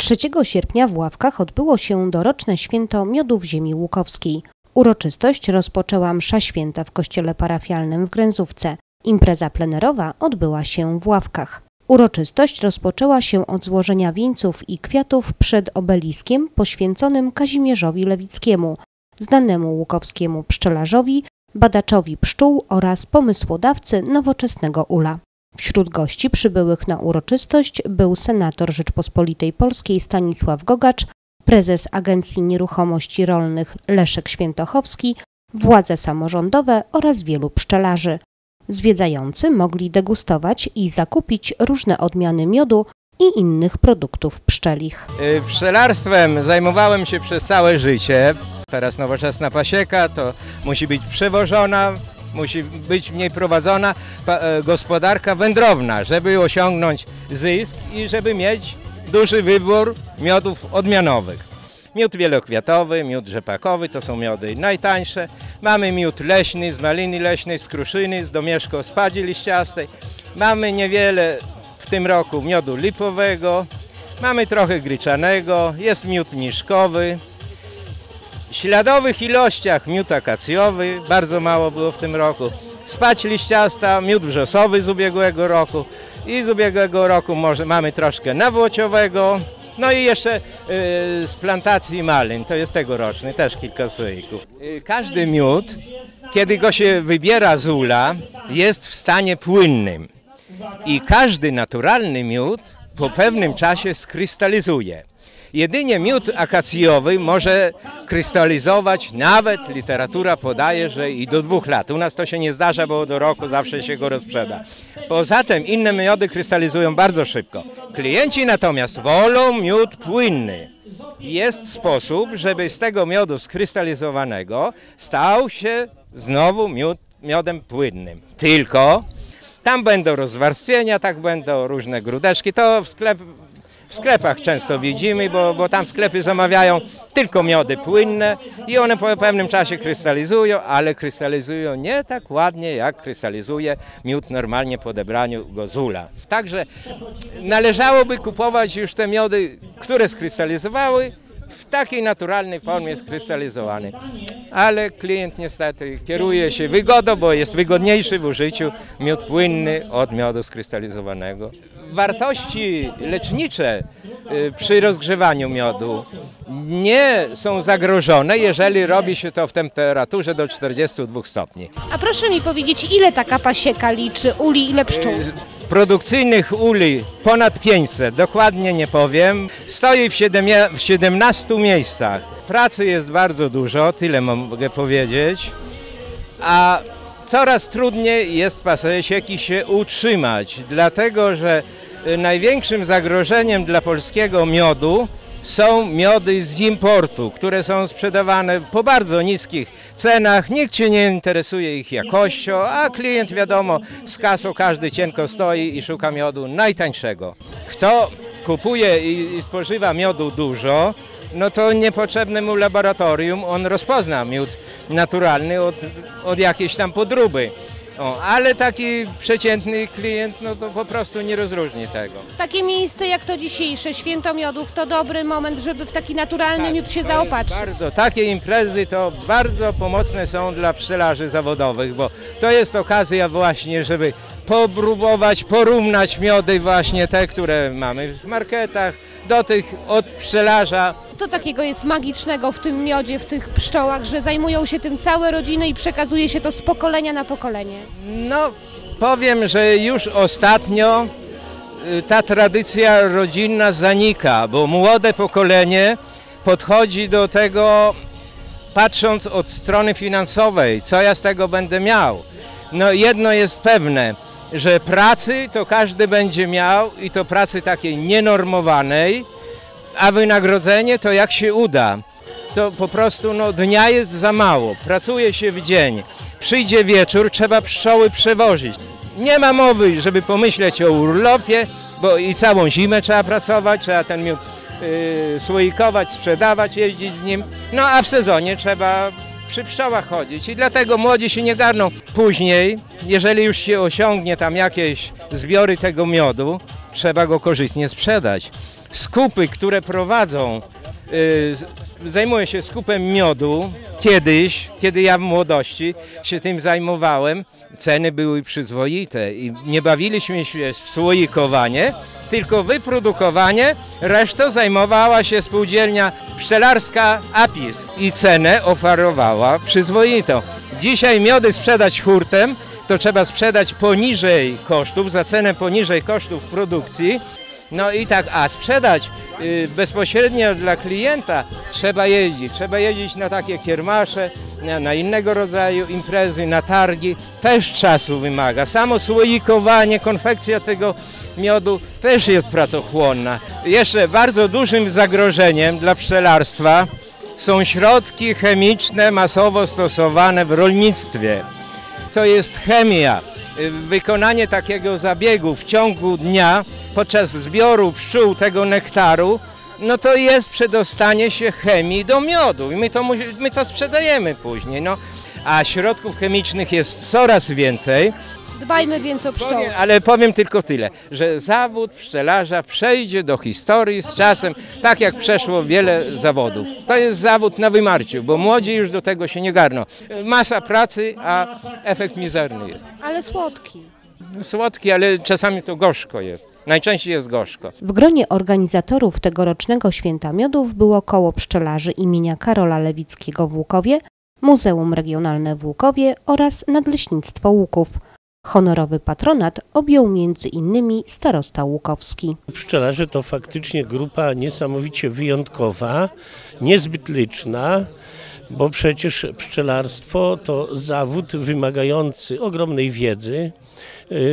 3 sierpnia w Ławkach odbyło się doroczne święto miodu w ziemi łukowskiej. Uroczystość rozpoczęła msza święta w kościele parafialnym w Gręzówce. Impreza plenerowa odbyła się w Ławkach. Uroczystość rozpoczęła się od złożenia wieńców i kwiatów przed obeliskiem poświęconym Kazimierzowi Lewickiemu, znanemu łukowskiemu pszczelarzowi, badaczowi pszczół oraz pomysłodawcy nowoczesnego ula. Wśród gości przybyłych na uroczystość był senator Rzeczpospolitej Polskiej Stanisław Gogacz, prezes Agencji Nieruchomości Rolnych Leszek Świętochowski, władze samorządowe oraz wielu pszczelarzy. Zwiedzający mogli degustować i zakupić różne odmiany miodu i innych produktów pszczelich. Y, Pszczelarstwem zajmowałem się przez całe życie. Teraz nowoczesna pasieka to musi być przewożona, musi być w niej prowadzona e, gospodarka wędrowna, żeby osiągnąć zysk i żeby mieć duży wybór miodów odmianowych. Miód wielokwiatowy, miód rzepakowy to są miody najtańsze. Mamy miód leśny z maliny leśnej, z kruszyny, z domieszko spadzi liściastej. Mamy niewiele w tym roku miodu lipowego. Mamy trochę gryczanego, jest miód niszkowy. Śladowych ilościach miód akacjowy, bardzo mało było w tym roku. Spać liściasta, miód wrzosowy z ubiegłego roku i z ubiegłego roku może mamy troszkę nawłociowego. No i jeszcze y, z plantacji malin, to jest tegoroczny, też kilka słoików. Y, każdy miód, kiedy go się wybiera z ula, jest w stanie płynnym. I każdy naturalny miód po pewnym czasie skrystalizuje. Jedynie miód akacjowy może krystalizować, nawet literatura podaje, że i do dwóch lat. U nas to się nie zdarza, bo do roku zawsze się go rozprzeda. Poza tym inne miody krystalizują bardzo szybko. Klienci natomiast wolą miód płynny. Jest sposób, żeby z tego miodu skrystalizowanego stał się znowu miód, miodem płynnym. Tylko tam będą rozwarstwienia, tak będą różne grudeczki. To w, sklep, w sklepach często widzimy, bo, bo tam sklepy zamawiają tylko miody płynne i one po pewnym czasie krystalizują, ale krystalizują nie tak ładnie, jak krystalizuje miód normalnie po odebraniu go z. Także należałoby kupować już te miody, które skrystalizowały w takiej naturalnej formie skrystalizowany. Ale klient niestety kieruje się wygodą, bo jest wygodniejszy w użyciu miód płynny od miodu skrystalizowanego. Wartości lecznicze y, przy rozgrzewaniu miodu nie są zagrożone, jeżeli robi się to w temperaturze do 42 stopni. A proszę mi powiedzieć, ile taka pasieka liczy uli, ile pszczół? produkcyjnych uli ponad 500, dokładnie nie powiem. Stoi w, siedemie, w 17 miejscach. Pracy jest bardzo dużo, tyle mogę powiedzieć. A coraz trudniej jest pasieki się utrzymać, dlatego że y, największym zagrożeniem dla polskiego miodu są miody z importu, które są sprzedawane po bardzo niskich cenach. Nikt się nie interesuje ich jakością, a klient wiadomo, z kasą każdy cienko stoi i szuka miodu najtańszego. Kto kupuje i, i spożywa miodu dużo, no to niepotrzebne mu laboratorium, on rozpozna miód naturalny od, od jakiejś tam podróby. O, ale taki przeciętny klient no to po prostu nie rozróżni tego. Takie miejsce jak to dzisiejsze, święto miodów, to dobry moment, żeby w taki naturalny miód się To jest zaopatrzyć. Bardzo, takie imprezy to bardzo pomocne są dla pszczelarzy zawodowych, bo to jest okazja właśnie, żeby popróbować, porównać miody właśnie te, które mamy w marketach, do tych od pszczelarza. Co takiego jest magicznego w tym miodzie, w tych pszczołach, że zajmują się tym całe rodziny i przekazuje się to z pokolenia na pokolenie? No, powiem, że już ostatnio y, ta tradycja rodzinna zanika, bo młode pokolenie podchodzi do tego patrząc od strony finansowej, co ja z tego będę miał. No jedno jest pewne, że pracy to każdy będzie miał i to pracy takiej nienormowanej, a wynagrodzenie to jak się uda. To po prostu no, dnia jest za mało, pracuje się w dzień. Przyjdzie wieczór, trzeba pszczoły przewozić. Nie ma mowy, żeby pomyśleć o urlopie, bo i całą zimę trzeba pracować, trzeba ten miód yy, słoikować, sprzedawać, jeździć z nim. No a w sezonie trzeba przy pszczołach chodzić i dlatego młodzi się nie garną. Później, jeżeli już się osiągnie tam jakieś zbiory tego miodu, trzeba go korzystnie sprzedać. Skupy, które prowadzą, y, zajmują się skupem miodu, kiedyś, kiedy ja w młodości się tym zajmowałem, ceny były przyzwoite i nie bawiliśmy się w słoikowanie, tylko wyprodukowanie, resztą zajmowała się spółdzielnia pszczelarska Apis i cenę oferowała przyzwoitą. Dzisiaj miody sprzedać hurtem, to trzeba sprzedać poniżej kosztów, za cenę poniżej kosztów produkcji. No i tak, a sprzedać y, bezpośrednio dla klienta trzeba jeździć. Trzeba jeździć na takie kiermasze, na, na innego rodzaju imprezy, na targi. Też czasu wymaga. Samo słoikowanie, konfekcja tego miodu też jest pracochłonna. Jeszcze bardzo dużym zagrożeniem dla pszczelarstwa są środki chemiczne masowo stosowane w rolnictwie. To jest chemia. Wykonanie takiego zabiegu w ciągu dnia podczas zbioru pszczół tego nektaru, no to jest przedostanie się chemii do miodu i my to, my to sprzedajemy później. No. A środków chemicznych jest coraz więcej. Dbajmy więc o pszczoły. Powiem, ale powiem tylko tyle, że zawód pszczelarza przejdzie do historii z czasem, tak jak przeszło wiele zawodów. To jest zawód na wymarciu, bo młodzi już do tego się nie garną. Masa pracy, a efekt mizerny jest. Ale słodki. Słodki, ale czasami to gorzko jest. Najczęściej jest gorzko. W gronie organizatorów tegorocznego Święta Miodów było koło pszczelarzy imienia Karola Lewickiego w Łukowie, Muzeum Regionalne w Łukowie oraz Nadleśnictwo Łuków. Honorowy patronat objął między innymi starosta Łukowski. Pszczelarze to faktycznie grupa niesamowicie wyjątkowa, niezbyt liczna, bo przecież pszczelarstwo to zawód wymagający ogromnej wiedzy,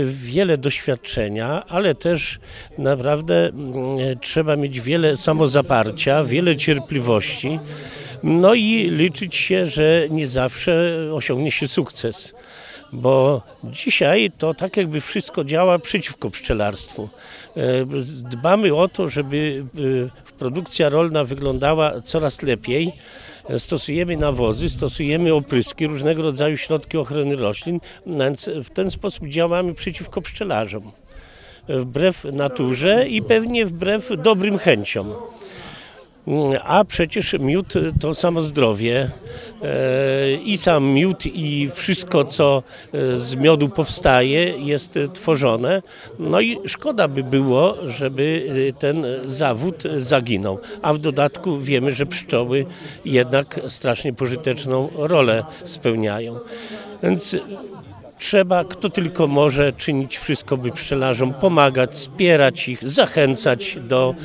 wiele doświadczenia, ale też naprawdę mm, trzeba mieć wiele samozaparcia, wiele cierpliwości. No i liczyć się, że nie zawsze osiągnie się sukces bo dzisiaj to tak jakby wszystko działa przeciwko pszczelarstwu. E, dbamy o to, żeby e, produkcja rolna wyglądała coraz lepiej. E, stosujemy nawozy, stosujemy opryski, różnego rodzaju środki ochrony roślin, więc w ten sposób działamy przeciwko pszczelarzom. Wbrew naturze i pewnie wbrew dobrym chęciom. A przecież miód to samo zdrowie e, i sam miód i wszystko co e, z miodu powstaje jest tworzone. No i szkoda by było, żeby ten zawód zaginął. A w dodatku wiemy, że pszczoły jednak strasznie pożyteczną rolę spełniają. Więc trzeba, kto tylko może, czynić wszystko, by pszczelarzom pomagać, wspierać ich, zachęcać do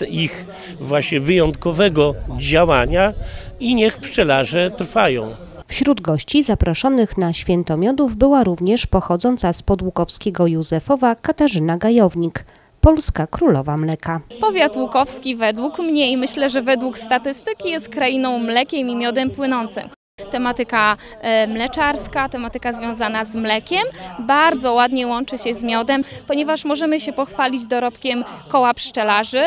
e, ich właśnie wyjątkowego działania i niech pszczelarze trwają. Wśród gości zaproszonych na Święto Miodów była również pochodząca z podłukowskiego Józefowa Katarzyna Gajownik. Polska Królowa Mleka. Powiat Łukowski według mnie i myślę, że według statystyki jest krainą mlekiem i miodem płynącym. Tematyka e, mleczarska, tematyka związana z mlekiem bardzo ładnie łączy się z miodem, ponieważ możemy się pochwalić dorobkiem koła pszczelarzy.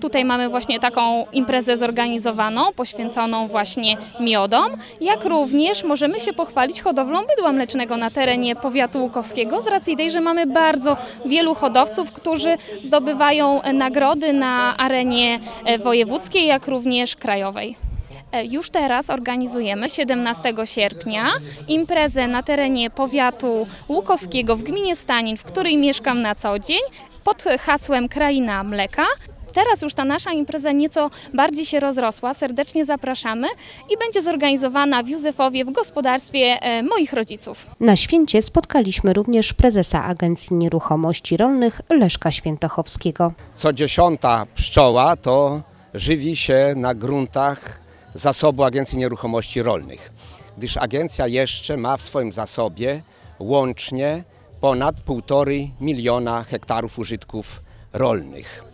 Tutaj mamy właśnie taką imprezę zorganizowaną, poświęconą właśnie miodom, jak również możemy się pochwalić hodowlą bydła mlecznego na terenie powiatu łukowskiego z racji tej, że mamy bardzo wielu hodowców, którzy zdobywają nagrody na arenie e, wojewódzkiej, jak również krajowej. E, już teraz organizujemy 17 sierpnia imprezę na terenie powiatu łukowskiego w gminie Stanin, w której mieszkam na co dzień, pod hasłem Kraina Mleka. Teraz już ta nasza impreza nieco bardziej się rozrosła. Serdecznie zapraszamy i będzie zorganizowana w Józefowie w gospodarstwie e, moich rodziców. Na święcie spotkaliśmy również prezesa Agencji Nieruchomości Rolnych Leszka Świętochowskiego. Co dziesiąta pszczoła to żywi się na gruntach zasobu Agencji Nieruchomości Rolnych, gdyż agencja jeszcze ma w swoim zasobie łącznie ponad 1,5 miliona hektarów użytków rolnych.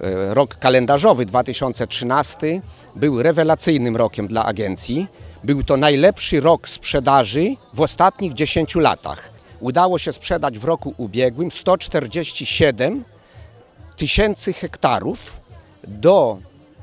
E, rok kalendarzowy 2013 był rewelacyjnym rokiem dla agencji. Był to najlepszy rok sprzedaży w ostatnich 10 latach. Udało się sprzedać w roku ubiegłym 147 tysięcy hektarów do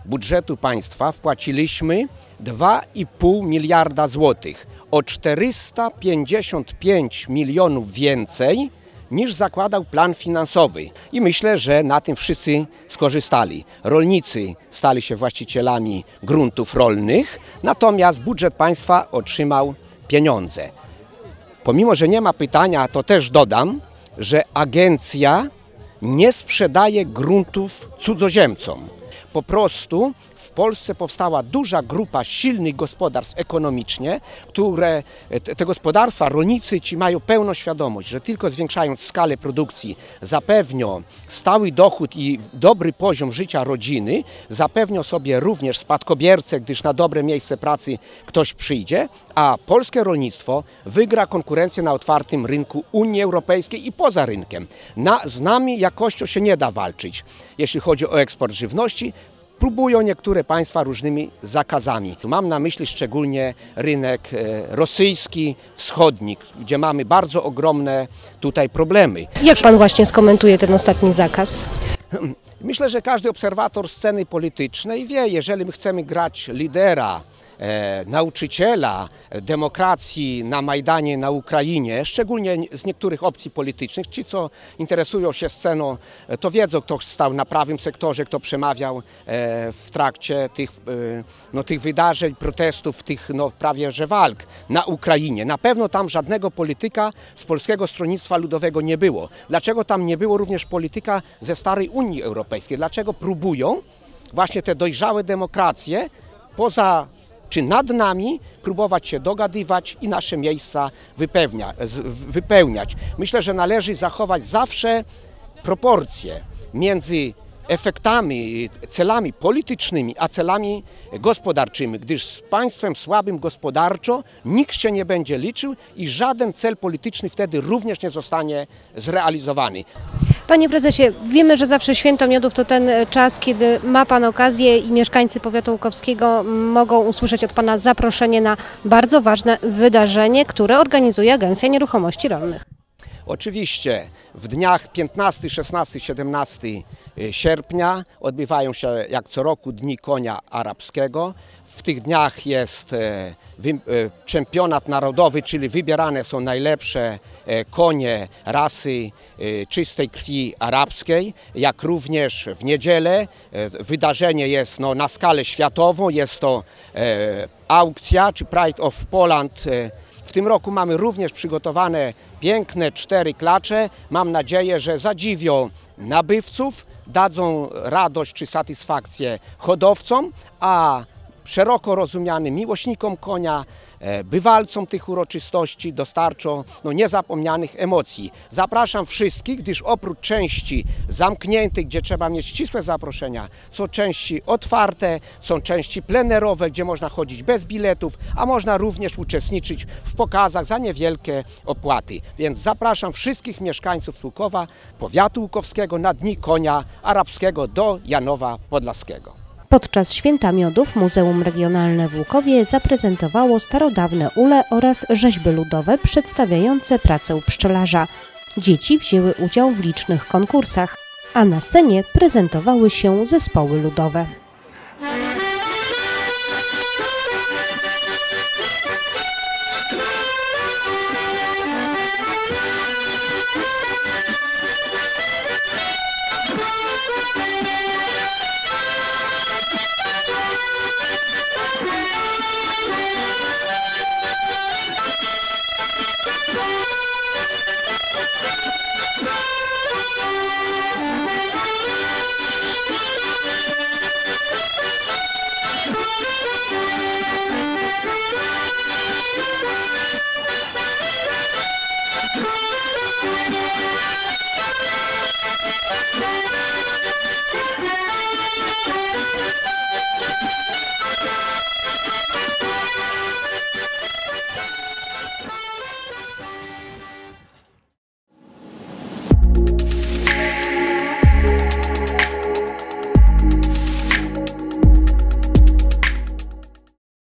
budżetu państwa wpłaciliśmy 2,5 miliarda złotych. O 455 milionów więcej niż zakładał plan finansowy. I myślę, że na tym wszyscy skorzystali. Rolnicy stali się właścicielami gruntów rolnych, natomiast budżet państwa otrzymał pieniądze. Pomimo, że nie ma pytania, to też dodam, że agencja nie sprzedaje gruntów cudzoziemcom. Po prostu w Polsce powstała duża grupa silnych gospodarstw ekonomicznie, które te, te gospodarstwa, rolnicy ci mają pełną świadomość, że tylko zwiększając skalę produkcji zapewnią stały dochód i dobry poziom życia rodziny, zapewnią sobie również spadkobiercę, gdyż na dobre miejsce pracy ktoś przyjdzie, a polskie rolnictwo wygra konkurencję na otwartym rynku Unii Europejskiej i poza rynkiem. Na, z nami jakością się nie da walczyć, jeśli chodzi o eksport żywności, próbują niektóre państwa różnymi zakazami. Tu mam na myśli szczególnie rynek e, rosyjski, wschodni, gdzie mamy bardzo ogromne tutaj problemy. Jak pan właśnie skomentuje ten ostatni zakaz? Myślę, że każdy obserwator sceny politycznej wie, jeżeli my chcemy grać lidera, nauczyciela demokracji na Majdanie na Ukrainie, szczególnie z niektórych opcji politycznych. Ci, co interesują się sceną, e, to wiedzą, kto stał na prawym sektorze, kto przemawiał e, w trakcie tych, e, no, tych wydarzeń, protestów, tych no, prawie że walk na Ukrainie. Na pewno tam żadnego polityka z Polskiego Stronnictwa Ludowego nie było. Dlaczego tam nie było również polityka ze starej Unii Europejskiej? Dlaczego próbują właśnie te dojrzałe demokracje poza czy nad nami próbować się dogadywać i nasze miejsca wypełnia, wypełniać. Myślę, że należy zachować zawsze proporcje między efektami, celami politycznymi, a celami gospodarczymi, gdyż z państwem słabym gospodarczo nikt się nie będzie liczył i żaden cel polityczny wtedy również nie zostanie zrealizowany. Panie prezesie, wiemy, że zawsze święto miodów to ten e, czas, kiedy ma pan okazję i mieszkańcy powiatu łukowskiego mogą usłyszeć od pana zaproszenie na bardzo ważne wydarzenie, które organizuje Agencja Nieruchomości Rolnych. Oczywiście w dniach 15, 16, 17 sierpnia odbywają się jak co roku Dni Konia Arabskiego. W tych dniach jest e, e, czempionat narodowy, czyli wybierane są najlepsze e, konie rasy czystej krwi arabskiej, jak również w niedzielę wydarzenie jest no, na skalę światową, jest to aukcja, czy Pride of Poland w tym roku mamy również przygotowane piękne cztery klacze. Mam nadzieję, że zadziwią nabywców, dadzą radość czy satysfakcję hodowcom, a szeroko rozumianym miłośnikom konia, e, bywalcom tych uroczystości dostarczą no, niezapomnianych emocji. Zapraszam wszystkich, gdyż oprócz części zamkniętych, gdzie trzeba mieć ścisłe zaproszenia, są części otwarte, są części plenerowe, gdzie można chodzić bez biletów, a można również uczestniczyć w pokazach za niewielkie opłaty. Więc zapraszam wszystkich mieszkańców Łukowa, powiatu łukowskiego na Dni Konia Arabskiego do Janowa Podlaskiego. Podczas Święta Miodów Muzeum Regionalne w Łukowie zaprezentowało starodawne ule oraz rzeźby ludowe przedstawiające pracę pszczelarza. Dzieci wzięły udział w licznych konkursach, a na scenie prezentowały się zespoły ludowe. Thank you.